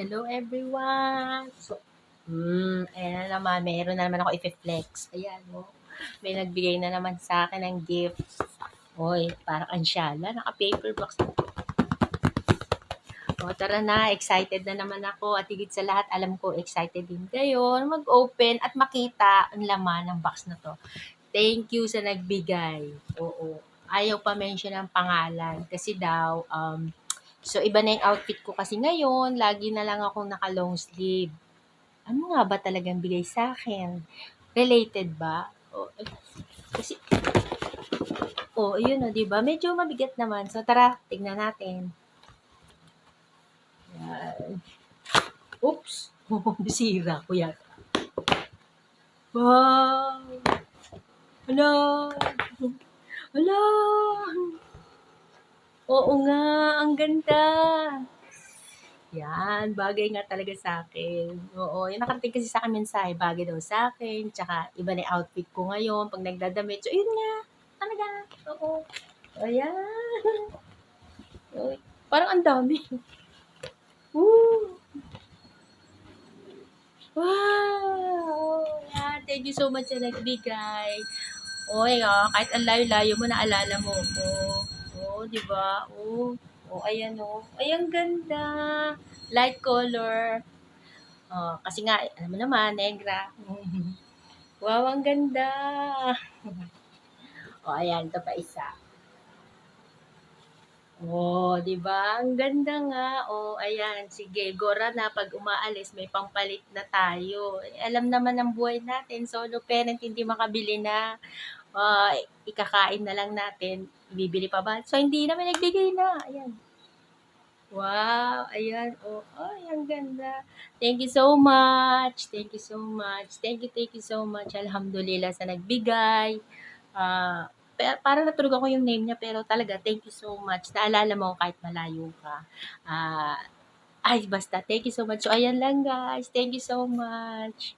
Hello everyone! So, hmm, ayan na naman, meron na naman ako i-flex. Ayan, oh. May nagbigay na naman sa akin ng gift. Hoy, parang ansyala, naka-paper box. O, tara na, excited na naman ako. At higit sa lahat, alam ko, excited din kayo mag-open at makita ang laman ng box na to. Thank you sa nagbigay. Oo. Ayaw pa mention ang pangalan. Kasi daw, um, So, iba na yung outfit ko kasi ngayon. Lagi na lang akong naka-long sleeve. Ano nga ba talagang bigay sa akin? Related ba? O, eh, kasi, oh, yun o, di ba? Medyo mabigat naman. So, tara, tignan natin. Yan. Oops! Sira ko yata. Wow! Hala! Hala! Oo nga, ang ganda. Yan, bagay nga talaga sa akin. Oo, yung nakarating kasi sa akin mensahe, bagay daw sa akin. Tsaka, iba na outfit ko ngayon pag nagdadamit. So, yun nga. Talaga. Oo. Ayan. Uy, parang ang dami. Woo! Wow! Yan, thank you so much sa nagbigay. Oy, ah, kahit ang layo-layo mo, naalala mo ko. Oh, di ba? Oh, oh, ayan oh. Ay, ang ganda. Light color. Oh, kasi nga, alam mo naman, negra. wow, ang ganda. oh, ayan, ito pa isa. Oh, di ba? Ang ganda nga. Oh, ayan. Sige, Gora na pag umaalis, may pampalit na tayo. Alam naman ng buhay natin, solo parent, hindi makabili na. Ah, ikakain na lang natin. Bibili pa ba? So, hindi naman nagbigay na. Ayan. Wow, ayan. Oh, ay, ang ganda. Thank you so much. Thank you so much. Thank you, thank you so much. Alhamdulillah sa nagbigay. Pa- parang natulog ako yung name niya, pero talaga, thank you so much. Naalala mo kahit malayo ka. Ah, ay, basta, thank you so much. So, ayan lang guys. Thank you so much.